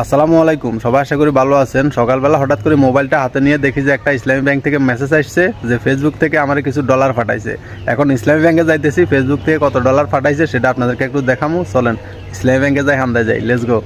আসসালামু আলাইকুম, সবাই আশা করি ভালো আছেন। সকালবেলা হঠাৎ করে মোবাইলটা হাতে নিয়ে দেখি যে একটা ইসলামী ব্যাংক থেকে মেসেজ আসছে যে ফেসবুক থেকে আমার কিছু ডলার ফাটাইছে এখন ইসলামী ব্যাংকে যাইতেছি ফেসবুক থেকে কত ডলার ফাটাইছে সেটা আপনাদেরকে একটু দেখামো। চলেন, ইসলামী ব্যাংকে যাই হামদায় যাই লেটস গো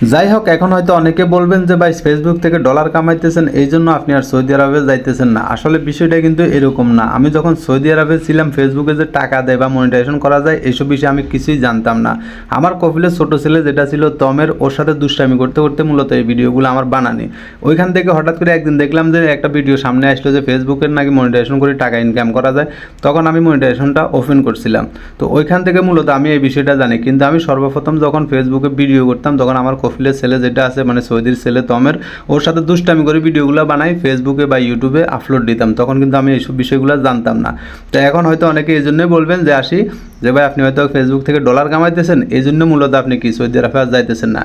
যাই হোক এখন হয়তো অনেকে বলবেন যে, ভাই ফেসবুক থেকে ডলার কামাইতেছেন, এই জন্য আপনি আর সৌদি আরবে যাইতেছেন না। আসলে বিষয়টা কিন্তু এরকম না। আমি যখন সৌদি আরবে ছিলাম ফেসবুকে যে টাকা দেয় বা মনিটাইজেশন করা যায় এইসব বিষয়ে আমি কিছুই জানতাম না। আমার কপিলের ছোট ছেলে যেটা ছিল তমের ওর সাথে দুষ্টামি করতে করতে মূলত এই ভিডিওগুলো আমার বানানি। ওইখান থেকে হঠাৎ করে একদিন দেখলাম যে, একটা ভিডিও সামনে আসলো যে ফেসবুকের নাকি মনিটাইজেশন করে টাকা ইনকাম করা যায়। তখন আমি মনিটাইজেশনটা ওপেন করছিলাম। তো ওইখান থেকে মূলত আমি এই বিষয়টা জানি। কিন্তু আমি সর্বপ্রথম যখন ফেসবুকে ভিডিও করতাম, তখন আমার কফিলের ছেলে যেটা আছে মানে সৌদির ছেলে তমের, ওর সাথে দুষ্টামি করে ভিডিওগুলো বানাই ফেসবুকে বা ইউটিউবে আপলোড দিতাম। তখন কিন্তু আমি এইসব বিষয়গুলো জানতাম না। তো এখন হয়তো অনেকে এই জন্যই বলবেন যে, আসি, যে ভাই আপনি হয়তো ফেসবুক থেকে ডলার কামাইতেছেন, এই জন্য মূলত আপনি কি সৌদি আরবে আর যাইতেছেন না?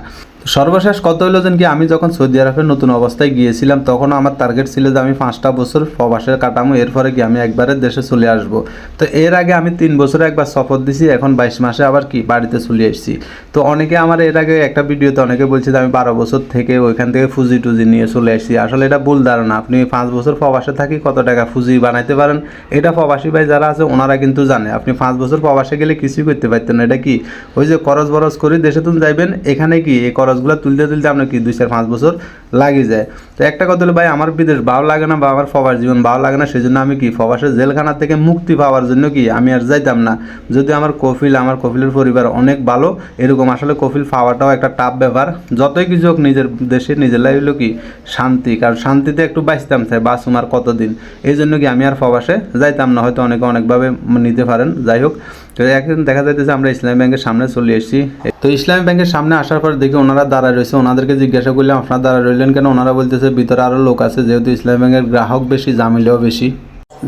সর্বশেষ কত হলো যেন কি, আমি যখন সৌদি আরবের নতুন অবস্থায় গিয়েছিলাম, তখন আমার টার্গেট ছিল যে আমি পাঁচটা বছর প্রবাসে কাটামো, এরপরে কি আমি একবারে দেশে চলে আসব। তো এর আগে আমি তিন বছরে একবার সফর দিছি, এখন বাইশ মাসে আবার কি, বাড়িতে চলে এসেছি। তো অনেকে আমার এর আগে একটা ভিডিওতে অনেকে বলছে যে আমি বারো বছর থেকে ওইখান থেকে ফুজি টুজি নিয়ে চলে এসেছি। আসলে এটা ভুল ধারণা, আপনি পাঁচ বছর প্রবাসে থাকি কত টাকা ফুজি বানাইতে পারেন? এটা প্রবাসী ভাই যারা আছে, ওনারা কিন্তু জানে। আপনি পাঁচ বছর প্রবাসে গেলে কিছুই করতে পারতেন না। এটা কি, ওই যে খরচ বরচ করে দেশে তুমি যাইবেন, এখানে কি এই করজগুলো তুলতে তুলতে আপনার কি দুই চার পাঁচ বছর লাগে যায়। তো একটা কথা হলো, ভাই, আমার বিদেশ ভালো লাগে না বা আমার প্রবাস জীবন ভালো লাগে না সেই জন্য আমি কি প্রবাসের জেলখানা থেকে মুক্তি পাওয়ার জন্য কি আমি আর যাইতাম না? যদি আমার কফিল, আমার কফিলের পরিবার অনেক ভালো, এরকম আসলে কফিল পাওয়াটাও একটা টাফ ব্যাপার। যতই কিছু হোক, নিজের দেশে, নিজের লাইফ হলো কি শান্তি, কারণ শান্তিতে একটু বাঁচতাম, চাই বাঁচুম আর কতদিন? এই জন্য কি আমি আর প্রবাসে যাইতাম না, হয়তো অনেকে অনেকভাবে নিতে পারেন, যাই হোক। তো একদিন দেখা যাইতেছে, আমরা ইসলামী ব্যাংকের সামনে চলে এসেছি। তো ইসলামী ব্যাংকের সামনে আসার পর দেখি ওনারা দাঁড়ায় রয়েছে। ওনাদেরকে জিজ্ঞাসা করলাম, আপনারা দাঁড়ায় রইলেন কেন? ওনারা বলতেছে, ভিতরে আরও লোক আছে, যেহেতু ইসলাম ব্যাংকের গ্রাহক বেশি জামিলেও বেশি।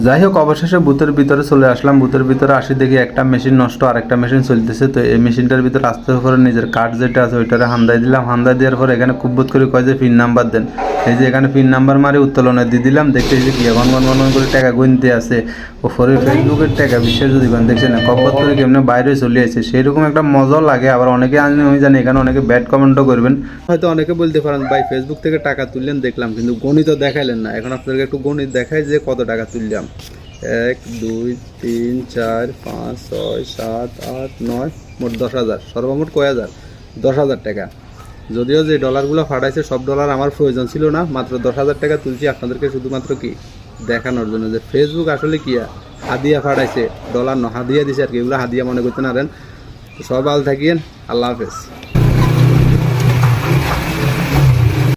যাই হোক, অবশেষে বুথের ভিতরে চলে আসলাম। বুথের ভিতরে আসি দেখি একটা মেশিন নষ্ট আর একটা মেশিন চলতেছে। তো এই মেশিনটার ভিতরে আসতে পরে নিজের কার্ড যেটা আছে, ওইটারে হামদাই দিলাম। হামদাই দেওয়ার পর এখানে খুব বোধ করে কয় যে, পিন নাম্বার দেন। এই যে এখানে পিন নাম্বার মারি উত্তোলনে দিয়ে দিলাম, দেখতে যে কি গন গন গন করে টাকা গুনতে আছে। ও ফরে ফেসবুকের টাকা বিশ্বের যদি গন দেখছে না কব্বত করে কেমনে বাইরে চলে আসে, সেইরকম একটা মজা লাগে। আবার অনেকে আমি আমি জানি, এখানে অনেকে ব্যাড কমেন্টও করবেন। হয়তো অনেকে বলতে পারেন, ভাই ফেসবুক থেকে টাকা তুললেন, দেখলাম, কিন্তু গণিত দেখাইলেন না। এখন আপনাদেরকে একটু গণিত দেখাই যে কত টাকা তুললাম। এক, দুই, তিন, চার, পাঁচ, ছয়, সাত, আট, নয়, মোট দশ হাজার। সর্বমোট কয় হাজার? দশ হাজার টাকা। যদিও যে ডলারগুলো ফাটাইছে, সব ডলার আমার প্রয়োজন ছিল না। মাত্র দশ হাজার টাকা তুলছি। আপনাদেরকে শুধুমাত্র কি? দেখানোর জন্য যে ফেসবুক আসলে কি হাদিয়া ফাটাইছে। ডলার ন হাদিয়া দিছে আর কি। এগুলো হাদিয়া মনে করতে না সব আল থাকিয়েন। আল্লাহ হাফেজ।